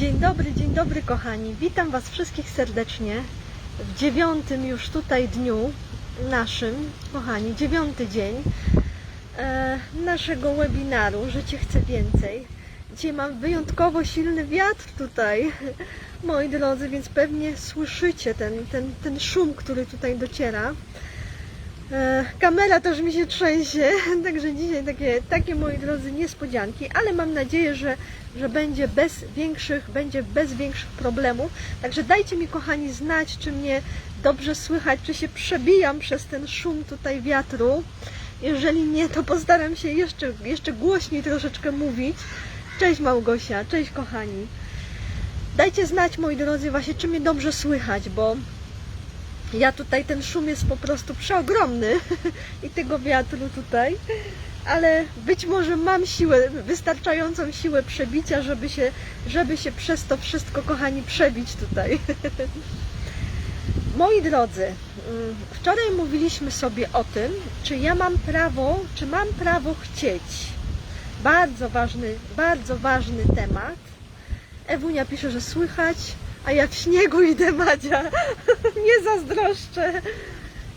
Dzień dobry, dzień dobry kochani. Witam Was wszystkich serdecznie w dziewiątym już tutaj dniu naszym, kochani, dziewiąty dzień e, naszego webinaru Życie chce więcej. Dzisiaj mam wyjątkowo silny wiatr tutaj, moi drodzy, więc pewnie słyszycie ten, ten, ten szum, który tutaj dociera. E, Kamera też mi się trzęsie, także dzisiaj takie, takie moi drodzy niespodzianki, ale mam nadzieję, że, że będzie bez większych, będzie bez większych problemów. Także dajcie mi kochani znać, czy mnie dobrze słychać, czy się przebijam przez ten szum tutaj wiatru. Jeżeli nie, to postaram się jeszcze, jeszcze głośniej troszeczkę mówić. Cześć Małgosia, cześć kochani. Dajcie znać moi drodzy właśnie, czy mnie dobrze słychać, bo ja tutaj ten szum jest po prostu przeogromny i tego wiatru tutaj, ale być może mam siłę, wystarczającą siłę przebicia, żeby się, żeby się przez to wszystko, kochani, przebić tutaj. Moi drodzy, mm, wczoraj mówiliśmy sobie o tym, czy ja mam prawo, czy mam prawo chcieć. Bardzo ważny, bardzo ważny temat. Ewunia pisze, że słychać, a ja w śniegu idę, Madzia. Nie zazdroszczę.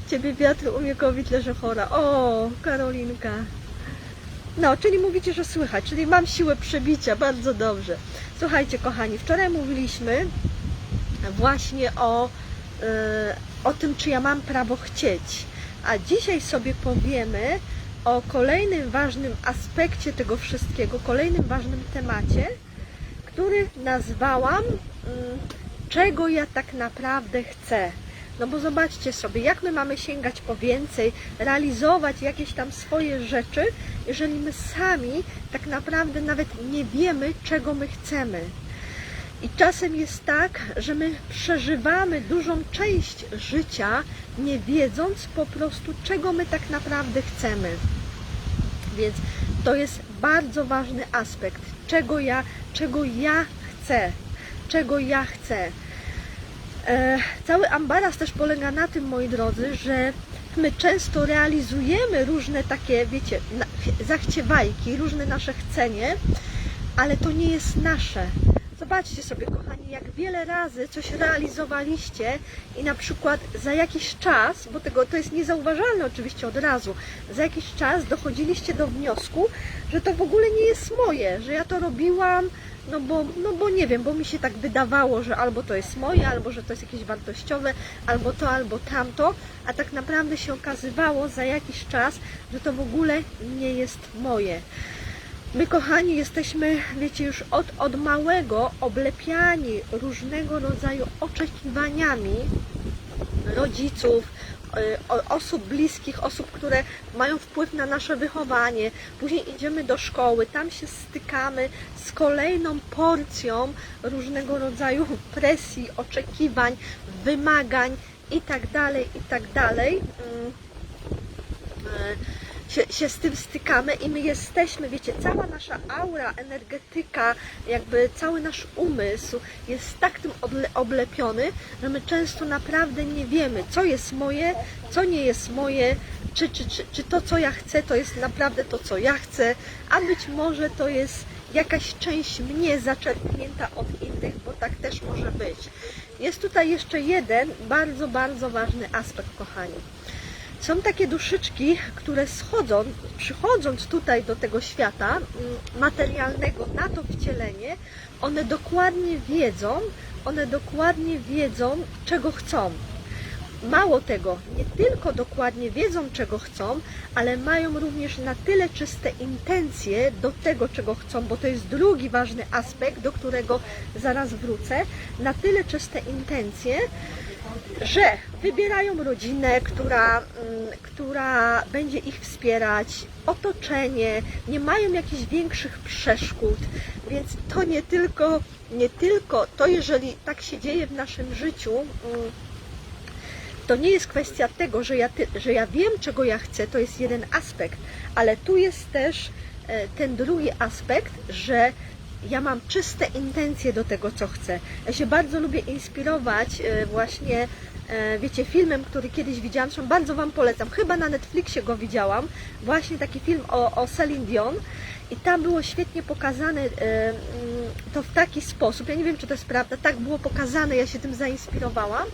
Ciebie wiatr umiekowić leży chora. O, Karolinka. No, czyli mówicie, że słychać, czyli mam siłę przebicia, bardzo dobrze. Słuchajcie, kochani, wczoraj mówiliśmy właśnie o, e, o tym, czy ja mam prawo chcieć. A dzisiaj sobie powiemy o kolejnym ważnym aspekcie tego wszystkiego, kolejnym ważnym temacie, który nazwałam mm, czego ja tak naprawdę chcę. No bo zobaczcie sobie, jak my mamy sięgać po więcej, realizować jakieś tam swoje rzeczy, jeżeli my sami tak naprawdę nawet nie wiemy, czego my chcemy. I czasem jest tak, że my przeżywamy dużą część życia, nie wiedząc po prostu, czego my tak naprawdę chcemy. Więc to jest bardzo ważny aspekt, czego ja, czego ja chcę, czego ja chcę. E, cały ambaras też polega na tym, moi drodzy, że my często realizujemy różne takie, wiecie, zachciewajki, różne nasze chcenie, ale to nie jest nasze. Zobaczcie sobie, kochani, jak wiele razy coś realizowaliście i na przykład za jakiś czas, bo tego to jest niezauważalne oczywiście od razu, za jakiś czas dochodziliście do wniosku, że to w ogóle nie jest moje, że ja to robiłam, no bo, no bo nie wiem, bo mi się tak wydawało, że albo to jest moje, albo że to jest jakieś wartościowe, albo to, albo tamto, a tak naprawdę się okazywało za jakiś czas, że to w ogóle nie jest moje. My, kochani, jesteśmy, wiecie, już od, od małego oblepiani różnego rodzaju oczekiwaniami rodziców, y, osób bliskich, osób, które mają wpływ na nasze wychowanie. Później idziemy do szkoły, tam się stykamy z kolejną porcją różnego rodzaju presji, oczekiwań, wymagań i tak się, się z tym stykamy i my jesteśmy, wiecie, cała nasza aura, energetyka, jakby cały nasz umysł jest tak tym oblepiony, że my często naprawdę nie wiemy, co jest moje, co nie jest moje, czy, czy, czy, czy to, co ja chcę, to jest naprawdę to, co ja chcę, a być może to jest jakaś część mnie zaczerpnięta od innych, bo tak też może być. Jest tutaj jeszcze jeden bardzo, bardzo ważny aspekt, kochani. Są takie duszyczki, które schodzą, przychodząc tutaj do tego świata mm, materialnego na to wcielenie, one dokładnie wiedzą, one dokładnie wiedzą, czego chcą. Mało tego, nie tylko dokładnie wiedzą, czego chcą, ale mają również na tyle czyste intencje do tego, czego chcą, bo to jest drugi ważny aspekt, do którego zaraz wrócę. Na tyle czyste intencje, że wybierają rodzinę, która, mm, która będzie ich wspierać, otoczenie, nie mają jakichś większych przeszkód, więc to nie tylko, nie tylko to, jeżeli tak się dzieje w naszym życiu, mm, to nie jest kwestia tego, że ja, ty, że ja wiem, czego ja chcę, to jest jeden aspekt, ale tu jest też e, ten drugi aspekt, że ja mam czyste intencje do tego, co chcę. Ja się bardzo lubię inspirować e, właśnie, e, wiecie, filmem, który kiedyś widziałam, zresztą bardzo Wam polecam, chyba na Netflixie go widziałam, właśnie taki film o, o Celine Dion. I tam było świetnie pokazane, mm, to w taki sposób, ja nie wiem czy to jest prawda, tak było pokazane, ja się tym zainspirowałam,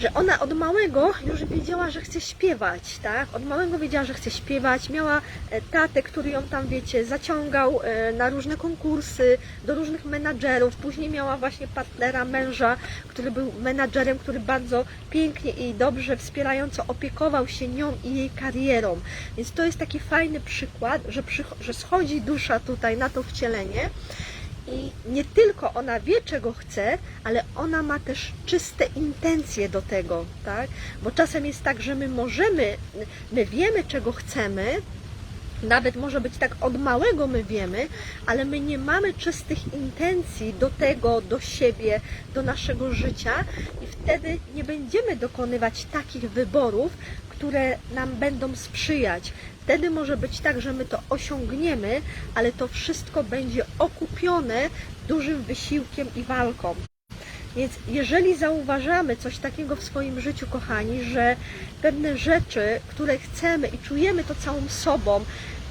że ona od małego już wiedziała, że chce śpiewać, tak? Od małego wiedziała, że chce śpiewać, miała e, tatę, który ją tam, wiecie, zaciągał e, na różne konkursy, do różnych menadżerów, później miała właśnie partnera, męża, który był menadżerem, który bardzo pięknie i dobrze, wspierająco opiekował się nią i jej karierą, więc to jest taki fajny przykład, że, że schodzi dusza tutaj na to wcielenie, i nie tylko ona wie, czego chce, ale ona ma też czyste intencje do tego, tak? Bo czasem jest tak, że my możemy, my wiemy, czego chcemy, nawet może być tak od małego my wiemy, ale my nie mamy czystych intencji do tego, do siebie, do naszego życia i wtedy nie będziemy dokonywać takich wyborów, które nam będą sprzyjać. Wtedy może być tak, że my to osiągniemy, ale to wszystko będzie okupione dużym wysiłkiem i walką. Więc jeżeli zauważamy coś takiego w swoim życiu, kochani, że pewne rzeczy, które chcemy i czujemy to całą sobą,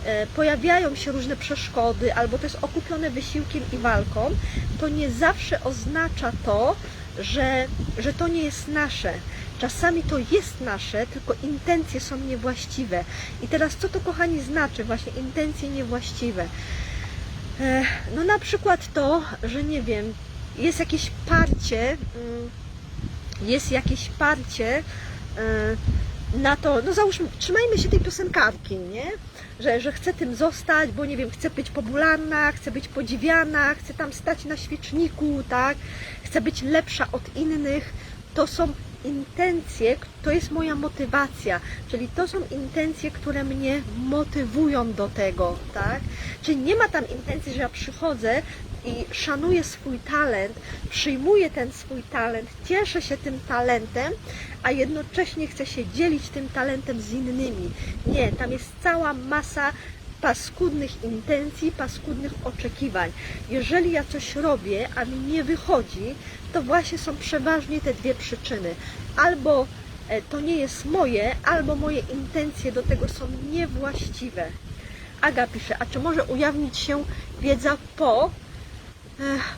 e, pojawiają się różne przeszkody, albo to jest okupione wysiłkiem i walką, to nie zawsze oznacza to, że, że to nie jest nasze. Czasami to jest nasze, tylko intencje są niewłaściwe. I teraz co to, kochani, znaczy właśnie intencje niewłaściwe? E, No na przykład to, że nie wiem, jest jakieś parcie, mm, jest jakieś parcie e, na to, no załóżmy, trzymajmy się tej piosenkarki, nie? Że, że chcę tym zostać, bo nie wiem, chcę być popularna, chcę być podziwiana, chcę tam stać na świeczniku, tak? Chcę być lepsza od innych. To są intencje, to jest moja motywacja, czyli to są intencje, które mnie motywują do tego, tak? Czyli nie ma tam intencji, że ja przychodzę i szanuję swój talent, przyjmuję ten swój talent, cieszę się tym talentem, a jednocześnie chcę się dzielić tym talentem z innymi. Nie, tam jest cała masa paskudnych intencji, paskudnych oczekiwań. Jeżeli ja coś robię, a mi nie wychodzi, to właśnie są przeważnie te dwie przyczyny. Albo e, to nie jest moje, albo moje intencje do tego są niewłaściwe. Aga pisze, a czy może ujawnić się wiedza po,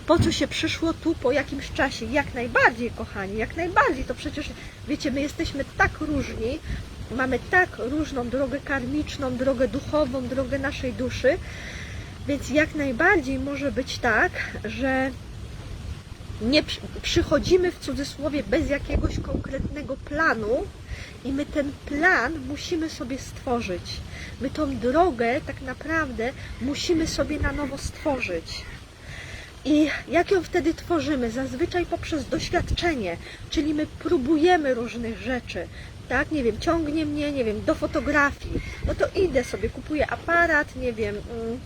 po co się przyszło tu po jakimś czasie? Jak najbardziej, kochani, jak najbardziej. To przecież, wiecie, my jesteśmy tak różni, mamy tak różną drogę karmiczną, drogę duchową, drogę naszej duszy, więc jak najbardziej może być tak, że nie przy- przychodzimy w cudzysłowie bez jakiegoś konkretnego planu i my ten plan musimy sobie stworzyć. My tą drogę tak naprawdę musimy sobie na nowo stworzyć. I jak ją wtedy tworzymy? Zazwyczaj poprzez doświadczenie, czyli my próbujemy różnych rzeczy. Tak, nie wiem, ciągnie mnie, nie wiem, do fotografii. No to idę sobie, kupuję aparat, nie wiem, mm,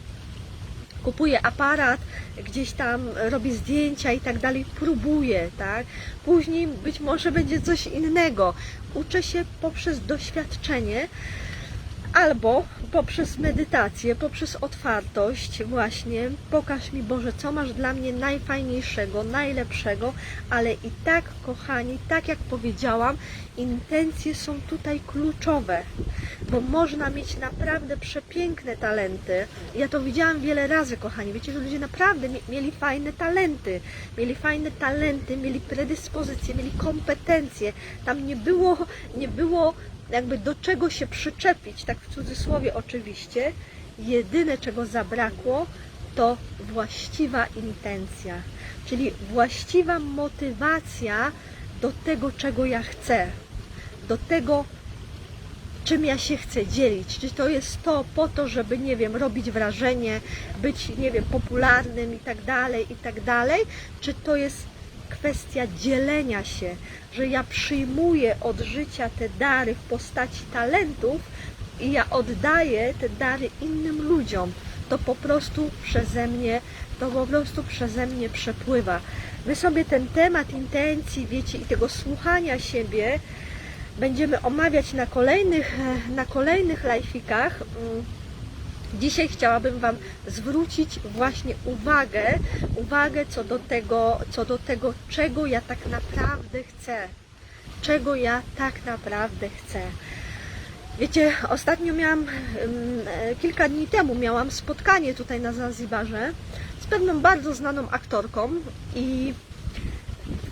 kupuję aparat, gdzieś tam robię zdjęcia i tak dalej, próbuję, tak? Później być może będzie coś innego. Uczę się poprzez doświadczenie albo poprzez medytację, poprzez otwartość, właśnie pokaż mi Boże, co masz dla mnie najfajniejszego, najlepszego, ale i tak, kochani, tak jak powiedziałam, intencje są tutaj kluczowe, bo można mieć naprawdę przepiękne talenty. Ja to widziałam wiele razy, kochani. Wiecie, że ludzie naprawdę mie- mieli fajne talenty, mieli fajne talenty, mieli predyspozycje, mieli kompetencje. Tam nie było, nie było jakby do czego się przyczepić, tak w cudzysłowie oczywiście. Jedyne, czego zabrakło, to właściwa intencja, czyli właściwa motywacja do tego, czego ja chcę, do tego, czym ja się chcę dzielić. Czy to jest to po to, żeby, nie wiem, robić wrażenie, być, nie wiem, popularnym i tak dalej, i tak dalej, czy to jest kwestia dzielenia się, że ja przyjmuję od życia te dary w postaci talentów i ja oddaję te dary innym ludziom. To po prostu przeze mnie, to po prostu przeze mnie przepływa. My sobie ten temat intencji, wiecie, i tego słuchania siebie będziemy omawiać na kolejnych, na kolejnych live'ikach. Dzisiaj chciałabym Wam zwrócić właśnie uwagę, uwagę co do tego, co do tego, czego ja tak naprawdę chcę. Czego ja tak naprawdę chcę. Wiecie, ostatnio miałam, e, kilka dni temu miałam spotkanie tutaj na Zanzibarze. z pewną bardzo znaną aktorką i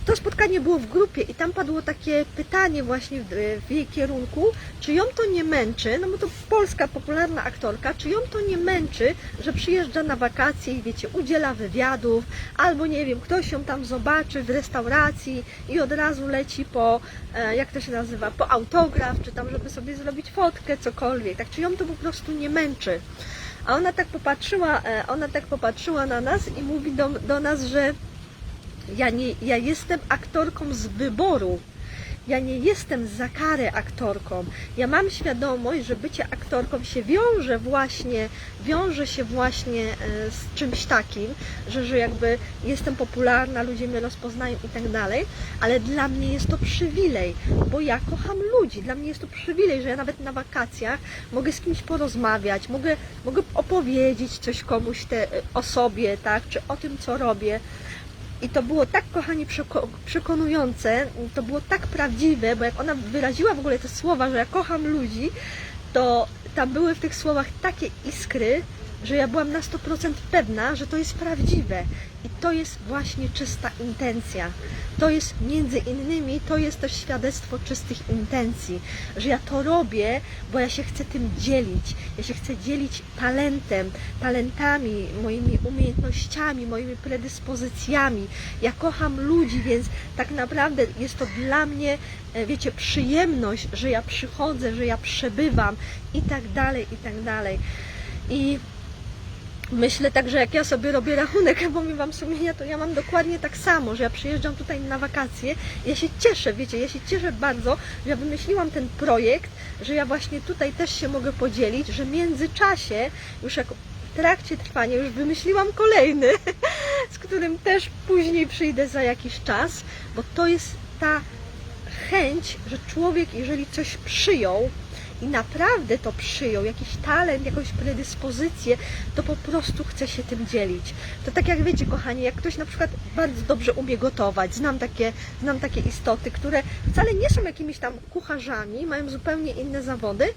to spotkanie było w grupie i tam padło takie pytanie właśnie w, w jej kierunku, czy ją to nie męczy, no bo to polska popularna aktorka, czy ją to nie męczy, że przyjeżdża na wakacje i wiecie, udziela wywiadów, albo nie wiem, ktoś ją tam zobaczy w restauracji i od razu leci po, e, jak to się nazywa, po autograf, czy tam, żeby sobie zrobić fotkę, cokolwiek, tak, czy ją to po prostu nie męczy. A ona tak popatrzyła, e, ona tak popatrzyła na nas i mówi do, do nas, że ja, nie, ja jestem aktorką z wyboru. Ja nie jestem za karę aktorką. Ja mam świadomość, że bycie aktorką się wiąże właśnie, wiąże się właśnie e, z czymś takim, że, że jakby jestem popularna, ludzie mnie rozpoznają i tak dalej, ale dla mnie jest to przywilej, bo ja kocham ludzi. Dla mnie jest to przywilej, że ja nawet na wakacjach mogę z kimś porozmawiać, mogę, mogę opowiedzieć coś komuś te, o sobie, tak, czy o tym, co robię. I to było tak, kochani, przeko- przekonujące, to było tak prawdziwe, bo jak ona wyraziła w ogóle te słowa, że ja kocham ludzi, to tam były w tych słowach takie iskry, że ja byłam na 100% pewna, że to jest prawdziwe. I to jest właśnie czysta intencja. To jest między innymi, to jest też świadectwo czystych intencji, że ja to robię, bo ja się chcę tym dzielić. Ja się chcę dzielić talentem, talentami, moimi umiejętnościami, moimi predyspozycjami. Ja kocham ludzi, więc tak naprawdę jest to dla mnie, e, wiecie, przyjemność, że ja przychodzę, że ja przebywam i tak dalej, i tak dalej. I Myślę tak, że jak ja sobie robię rachunek, bo mi wam sumienia, to ja mam dokładnie tak samo, że ja przyjeżdżam tutaj na wakacje. Ja się cieszę, wiecie, ja się cieszę bardzo, że ja wymyśliłam ten projekt, że ja właśnie tutaj też się mogę podzielić, że w międzyczasie, już jak w trakcie trwania, już wymyśliłam kolejny, z którym też później przyjdę za jakiś czas, bo to jest ta chęć, że człowiek, jeżeli coś przyjął, i naprawdę to przyjął, jakiś talent, jakąś predyspozycję, to po prostu chce się tym dzielić. To tak jak wiecie, kochani, jak ktoś na przykład bardzo dobrze umie gotować, znam takie, znam takie istoty, które wcale nie są jakimiś tam kucharzami, mają zupełnie inne zawody,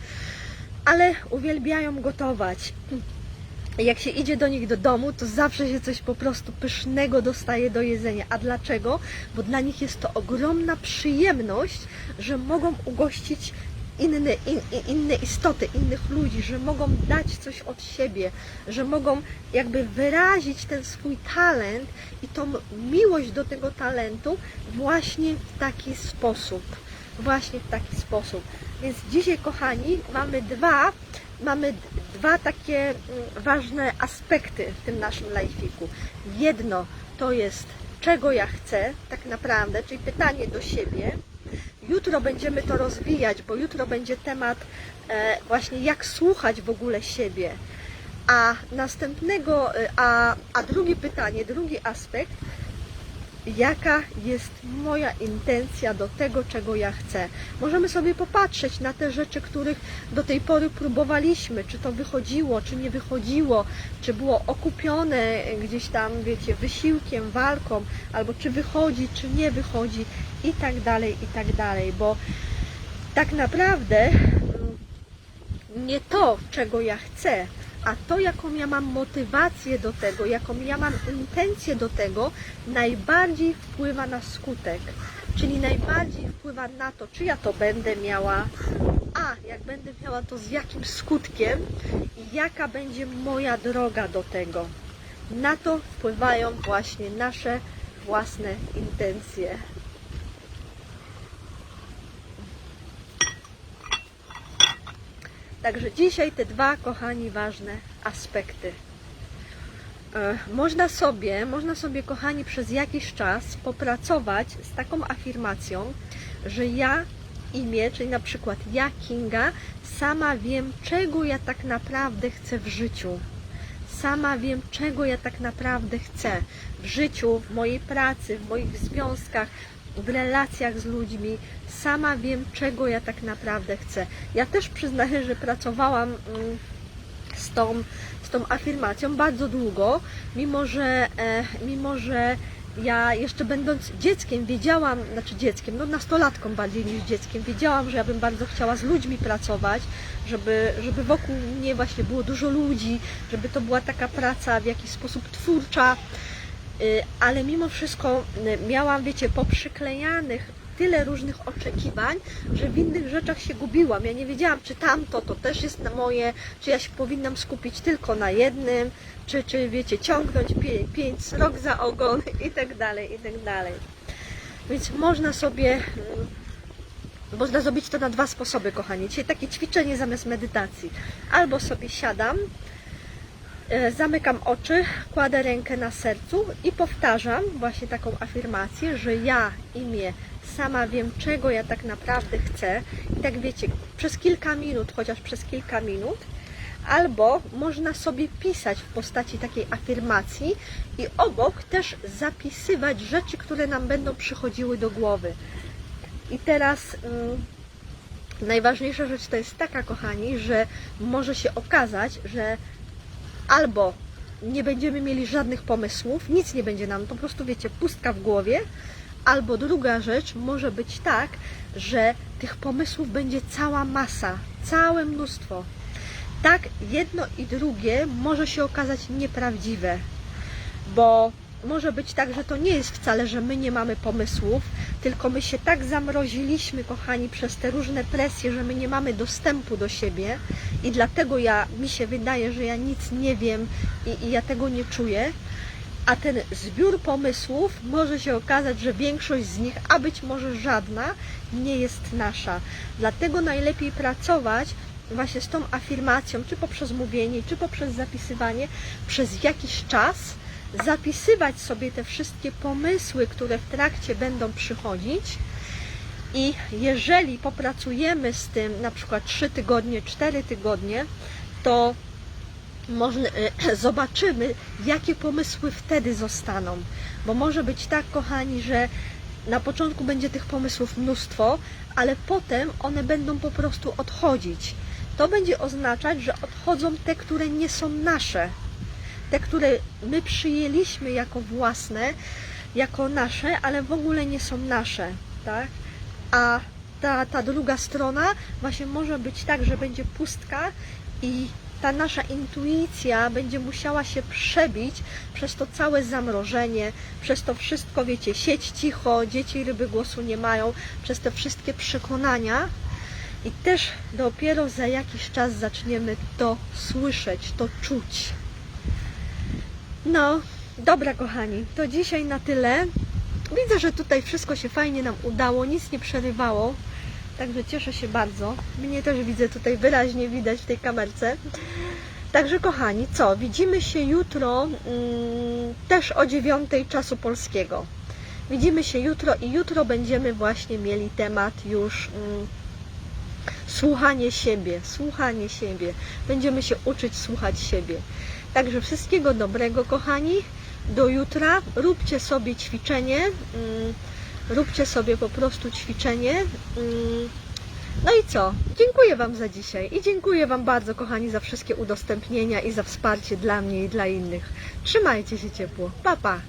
ale uwielbiają gotować. Jak się idzie do nich do domu, to zawsze się coś po prostu pysznego dostaje do jedzenia. A dlaczego? Bo dla nich jest to ogromna przyjemność, że mogą ugościć inne, in, inne istoty, innych ludzi, że mogą dać coś od siebie, że mogą jakby wyrazić ten swój talent i tą miłość do tego talentu właśnie w taki sposób. Właśnie w taki sposób. Więc dzisiaj, kochani, mamy dwa, mamy dwa takie mm, ważne aspekty w tym naszym lajfiku. Jedno to jest czego ja chcę, tak naprawdę, czyli pytanie do siebie, Jutro będziemy to rozwijać, bo jutro będzie temat e, właśnie jak słuchać w ogóle siebie. A następnego, e, a, a drugie pytanie, drugi aspekt, jaka jest moja intencja do tego, czego ja chcę. Możemy sobie popatrzeć na te rzeczy, których do tej pory próbowaliśmy, czy to wychodziło, czy nie wychodziło, czy było okupione gdzieś tam, wiecie, wysiłkiem, walką, albo czy wychodzi, czy nie wychodzi i tak dalej, i tak dalej, bo tak naprawdę mm, nie to, czego ja chcę, a to, jaką ja mam motywację do tego, jaką ja mam intencję do tego, najbardziej wpływa na skutek. Czyli najbardziej wpływa na to, czy ja to będę miała, a jak będę miała to z jakim skutkiem i jaka będzie moja droga do tego. Na to wpływają właśnie nasze własne intencje. Także dzisiaj te dwa, kochani, ważne aspekty. E, Można sobie, można sobie, kochani, przez jakiś czas popracować z taką afirmacją, że ja imię, czyli na przykład ja, Kinga, sama wiem, czego ja tak naprawdę chcę w życiu. Sama wiem, czego ja tak naprawdę chcę w życiu, w mojej pracy, w moich związkach, w relacjach z ludźmi. Sama wiem, czego ja tak naprawdę chcę. Ja też przyznaję, że pracowałam mm, z tą, z tą afirmacją bardzo długo, mimo że, e, mimo że Ja jeszcze będąc dzieckiem wiedziałam, znaczy dzieckiem, no nastolatką bardziej niż dzieckiem, wiedziałam, że ja bym bardzo chciała z ludźmi pracować, żeby, żeby wokół mnie właśnie było dużo ludzi, żeby to była taka praca w jakiś sposób twórcza, ale mimo wszystko y, miałam, wiecie, poprzyklejanych tyle różnych oczekiwań, że w innych rzeczach się gubiłam. Ja nie wiedziałam, czy tamto to też jest moje, czy ja się powinnam skupić tylko na jednym, czy, czy wiecie, ciągnąć pię- pięć srok za ogon i tak dalej, i tak dalej. Więc można sobie, mm, można zrobić to na dwa sposoby, kochani. Dzisiaj takie ćwiczenie zamiast medytacji. Albo sobie siadam, Zamykam oczy, kładę rękę na sercu i powtarzam właśnie taką afirmację, że ja imię sama wiem, czego ja tak naprawdę chcę. I tak wiecie, przez kilka minut, chociaż przez kilka minut, albo można sobie pisać w postaci takiej afirmacji i obok też zapisywać rzeczy, które nam będą przychodziły do głowy. I teraz. mm, Najważniejsza rzecz to jest taka, kochani, że może się okazać, że albo nie będziemy mieli żadnych pomysłów, nic nie będzie nam, po prostu wiecie, pustka w głowie, albo druga rzecz może być tak, że tych pomysłów będzie cała masa, całe mnóstwo. Tak, jedno i drugie może się okazać nieprawdziwe, bo może być tak, że to nie jest wcale, że my nie mamy pomysłów, tylko my się tak zamroziliśmy, kochani, przez te różne presje, że my nie mamy dostępu do siebie i dlatego ja, mi się wydaje, że ja nic nie wiem i, i ja tego nie czuję. A ten zbiór pomysłów może się okazać, że większość z nich, a być może żadna, nie jest nasza. Dlatego najlepiej pracować właśnie z tą afirmacją, czy poprzez mówienie, czy poprzez zapisywanie przez jakiś czas, zapisywać sobie te wszystkie pomysły, które w trakcie będą przychodzić. I jeżeli popracujemy z tym na przykład 3 tygodnie, 4 tygodnie, to e, zobaczymy, jakie pomysły wtedy zostaną. Bo może być tak, kochani, że na początku będzie tych pomysłów mnóstwo, ale potem one będą po prostu odchodzić. To będzie oznaczać, że odchodzą te, które nie są nasze. Te, które my przyjęliśmy jako własne, jako nasze, ale w ogóle nie są nasze. Tak? A ta, ta druga strona właśnie może być tak, że będzie pustka i ta nasza intuicja będzie musiała się przebić przez to całe zamrożenie, przez to wszystko, wiecie, sieć cicho, dzieci ryby głosu nie mają, przez te wszystkie przekonania i też dopiero za jakiś czas zaczniemy to słyszeć, to czuć. No, dobra kochani, to dzisiaj na tyle. Widzę, że tutaj wszystko się fajnie nam udało, nic nie przerywało. Także cieszę się bardzo. Mnie też widzę tutaj wyraźnie widać w tej kamerce. Także kochani, co? Widzimy się jutro mm, też o 9 czasu polskiego. Widzimy się jutro i jutro będziemy właśnie mieli temat już mm, słuchanie siebie, słuchanie siebie. Będziemy się uczyć słuchać siebie. Także wszystkiego dobrego, kochani. Do jutra. Róbcie sobie ćwiczenie. mm, Róbcie sobie po prostu ćwiczenie. mm, No i co? Dziękuję Wam za dzisiaj i dziękuję Wam bardzo, kochani, za wszystkie udostępnienia i za wsparcie dla mnie i dla innych. Trzymajcie się ciepło. Pa, pa!